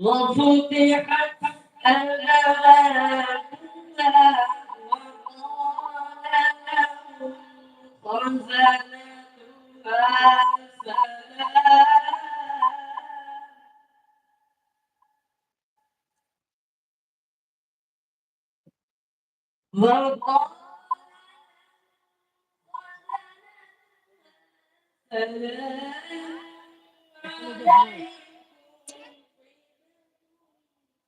وفتحت أبوابها وقال لهم خزنتها سلام وقال سلام عليكم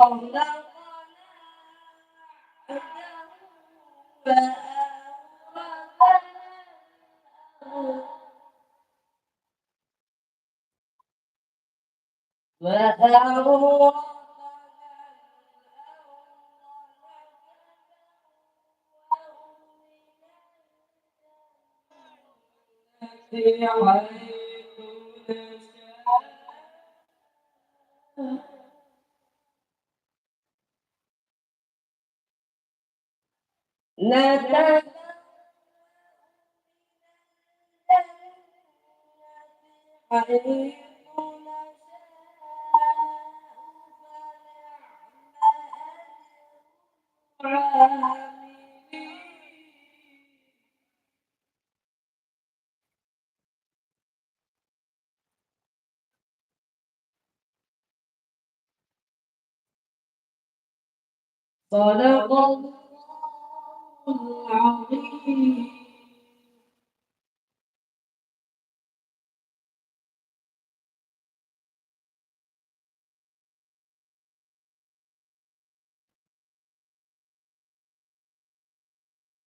نتبع صدق الله العظيم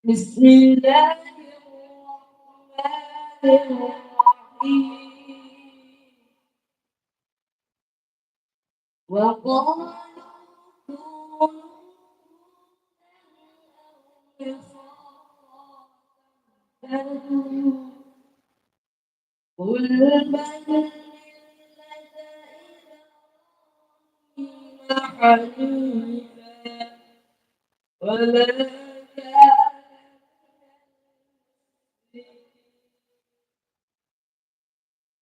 بسم الله الرحمن الرحيم. وقالوا قل بل حنيفا ولا كان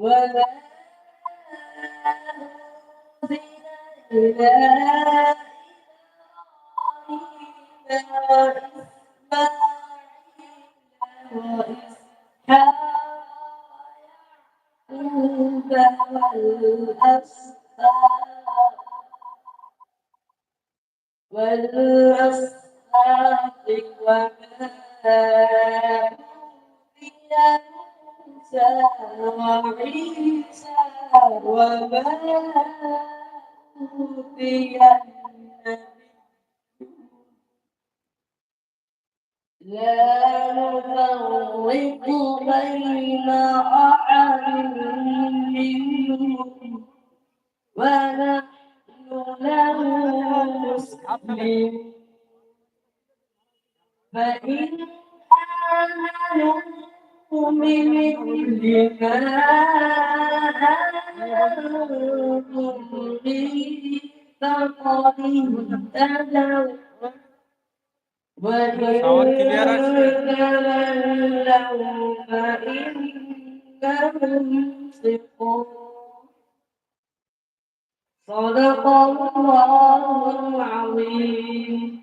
أنزل إلى إبراهيم وإسماعيل وإسحاق يعقوب والأسباط والأسباط وما موسى وعيسى وما أوتي لا نفرق بين أحد منهم ونحن له مسلمون فإن آمنوا بمثل ما آمنتم به فقد اهتدوا وإن Sound clear আছে? تولوا فإنهم صدقون صدق الله العظيم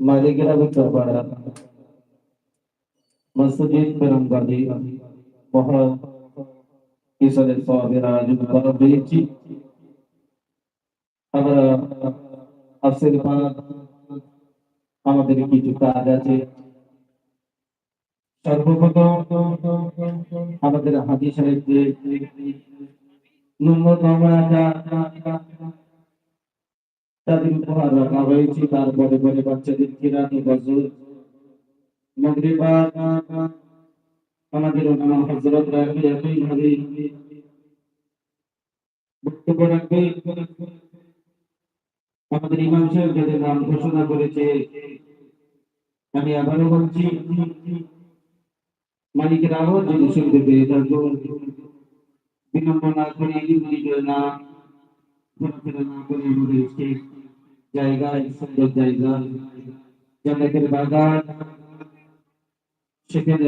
মালিকের ভিতরপাড়া মসজিদ পেরমবাদী মহা কিশোরের সবের আয়োজন করা হয়েছে আমরা আজকের আমাদের কিছু কাজ আছে সর্বপ্রথম আমাদের হাজি সাহেবকে ন্যূনতম একটা তাদের উপহার রাখা হয়েছে। তারপরে পরে বাচ্চাদের কিরানি মগরিবা, আমাদের নাম হজরত রাখবে একই ভাবে বক্তব্য রাখবে। আমাদের ইমাম সাহেব যাদের নাম ঘোষণা করেছে, আমি আবারও বলছি, মালিকের আবার যদি শুনতে পেয়ে থাকব বিলম্ব না করে না, ঘোরাফেরা না করে আমাদের সুন্দর জায়গা জান্নাতের বাগান, সেখানে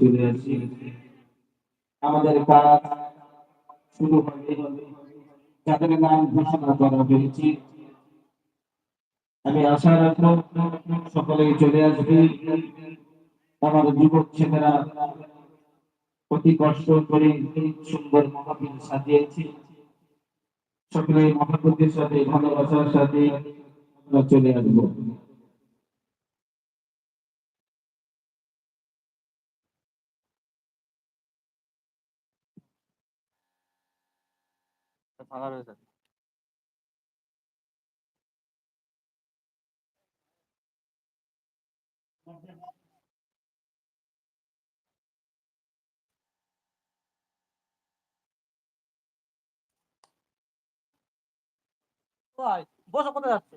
চলে আসি। আমাদের কাজ শুরু হবে যাদের নাম ঘোষণা করা হয়েছে। আমি আশা রাখব সকলেই চলে আসবে। আমার যুবক ছেলেরা অতি কষ্ট করে সুন্দর মহাবীর সাজিয়েছি। সকলে মহাপতির সাথে ভালোবাসার সাথে আমরা চলে আসব। ফাঁকা রয়েছে। ভাই বসো কোথায় যাচ্ছে?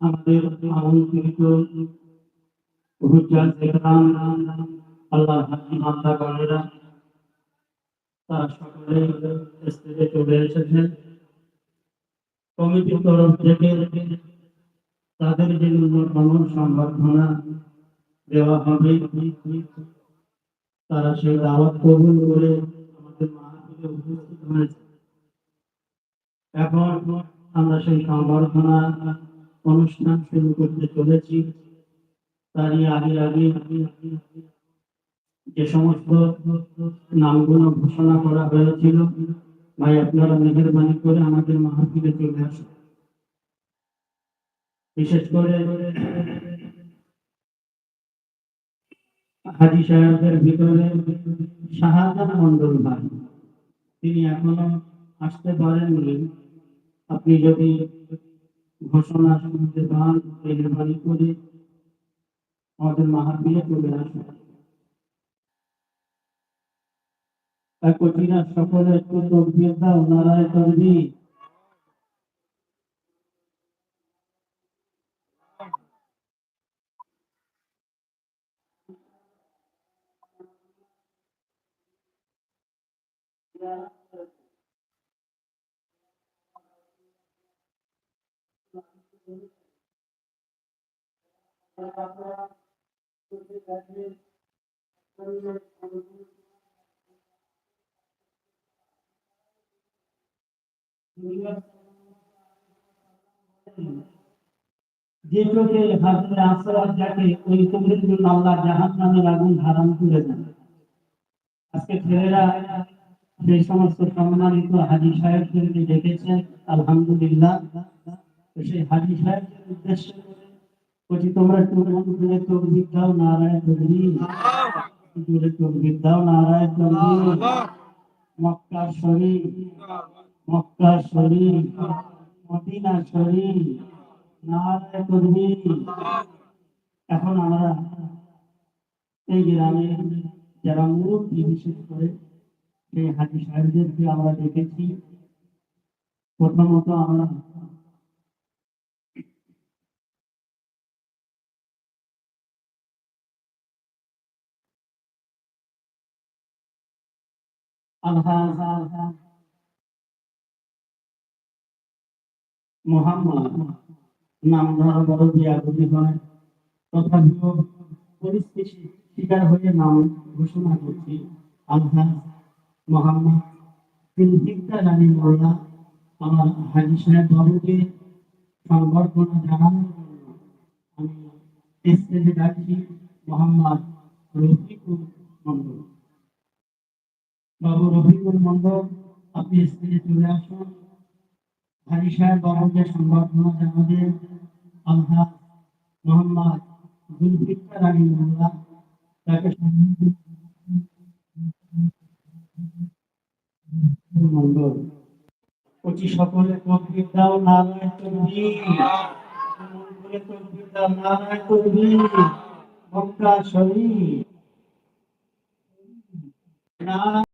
আমাদের আমন্ত্রিত হুজ্জাত ইকরাম আল্লাহ হাজি মাতা গণেরা তারা সকলে স্টেজে চলে এসেছেন কমিটির তরফ থেকে তাদের যে ন্যূনতম সম্বর্ধনা দেওয়া হবে, তারা সেই দাওয়াত কবুল করে আমাদের মাহফিলে উপস্থিত হয়েছে। এখন আমরা সেই সংবর্ধনা অনুষ্ঠান শুরু করতে চলেছি। তারই আগে আগে যে সমস্ত নামগুলো ঘোষণা করা হয়েছিল, ভাই আপনারা মেহরবানি করে আমাদের মাহফিলে চলে আসুন। বিশেষ করে হাজি সাহেবদের ভিতরে শাহাদাত মন্ডল ভাই, তিনি এখনও আসতে পারেননি। আপনি যদি ঘোষণা শুনতে পান মেহরবানি করে আমাদের মাহাবীরে চলে আসুন। কচিরা সকলে তকবি যে চোখে হাজরে আসরাত যাকে ওই চোখের জন্য আল্লাহ জাহান নামের আগুন ধারণ করে দেন। আজকে ছেলেরা যে সমস্ত সম্মানিত হাজি সাহেবদেরকে ডেকেছেন আলহামদুলিল্লাহ। সেই হাজি সাহেবদের উদ্দেশ্য করে বলছি, তোমরা তকবির দাও, নারায়ণ তকবির দাও, নারায়ণ শরীফ শরীফ মদিনা শরীফ নারায়ণ এখন আমরা এই গ্রামে যারা মুরব্বী বিশেষ করে, সেই হাজি সাহেবদেরকে আমরা দেখেছি। প্রথমত আমরা মোহাম্মদ, নাম ধরা বড় বিয়াগুলি হয়, তথাপিও পরিস্থিতি শিকার হয়ে নাম ঘোষণা করছি। আলহাজ মোহাম্মদ ফিলফিক্তা রানী মোল্লা আমার হাজি সাহেব বাবুকে সংবর্ধনা জানানোর জন্য আমি স্টেজে ডাকছি, মোহাম্মদ রফিকুল মন্ডল বাবু রফিকুল মন্ডল আপনি স্টেজে চলে আসুন। হাজি সাহেব বাবুকে সংবর্ধনা জানাবেন আলহাজ মোহাম্মদ জুলফিকার আলী মোল্লা তাকে মন্ডল অতি সকলে দাও মক্কা শরীফ। নারায়ণ